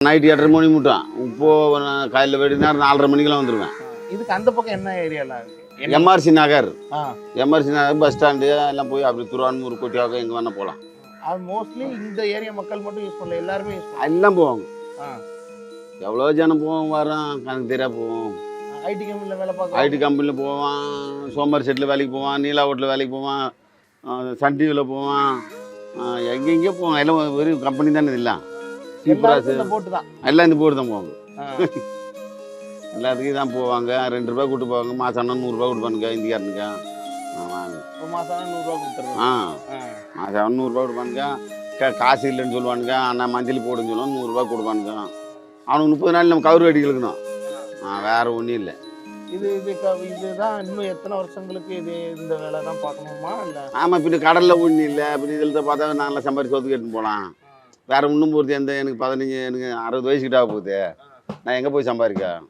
Night எட்டரை மணி மட்டும் இப்போ நான் காலையில் வெடினா நாலரை மணிக்கெல்லாம் வந்துடுவேன் இதுக்கு அந்த பக்கம் என்ன ஏரியாலாம் இருக்கு? என்ன- MRC Nagar. MRC Nagar bus stand எல்லாம் போய் அப்படி திருவான்மூர் கொட்டியாக எங்கே வேணால் போகலாம் அது மோஸ்ட்லி இந்த ஏரியா மக்கள் மட்டும் யூஸ் பண்ணல எல்லாருமே யூஸ் எல்லாம் போவாங்க. ஆ. எவ்வளோ ஜனம் போவோம் வரோம் கணக்கு தெரியா போவோம் ஐடி கம்பெனியில் வேலை பார்க்க ஐடி கம்பெனியில் போவான் சோமர் செட்டில் வேலைக்கு போவான் நீலா ஹோட்டலில் வேலைக்கு போவான் சன் டிவியில் போவான் ஆ, எங்கெங்கேயோ போவான் எல்லாம் வெறும் கம்பெனி தானே எல்லாம். சீப்ராஸ் எல்லாருக்கும் இந்த போட்டு தான். எல்லாம் போவாங்க. ஆ. எல்லாத்துக்கும் தான் போவாங்க. ரெண்டு ரூபாய் கூட்டு போவாங்க. மாதம் ஆனால் நூறுரூவா கொடுப்பானுங்க இந்திக்காரனுங்க. ஒரு மாசம் நூறுரூவா ஆ. ஆ. கொடுப்பானுங்க. காசு இல்லைன்னு சொல்லுவானுங்க. அண்ணா மஞ்சள் போடுன்னு சொல்லுவாங்க நூறுரூவா கொடுப்பானுங்க. அவனுக்கு முப்பது நாள் நம்ம கவுரு கட்டி இழுக்கணும் ஆ வேறு ஒன்றும் இல்லை. இது இது க- இதுதான் இன்னும் எத்தனை வருஷங்களுக்கு இது இந்த வேலை தான் பார்க்கணுமா இல்லை? ஆமாம் பின்ன கடலில் ஒன்றும் இல்லை. பின்ன இதில் தான் பார்த்தா நாங்களாம் சம்பாரிச்சு ஒத்துக்கு எடுத்துன்னு போகலாம் வேறு ஒன்றும் போகிறது எந்த எனக்கு பதினஞ்சு எனக்கு அறுபது வயசுக்கிட்ட ஆக போகுது. நான் எங்கே போய் சம்பாதிக்க?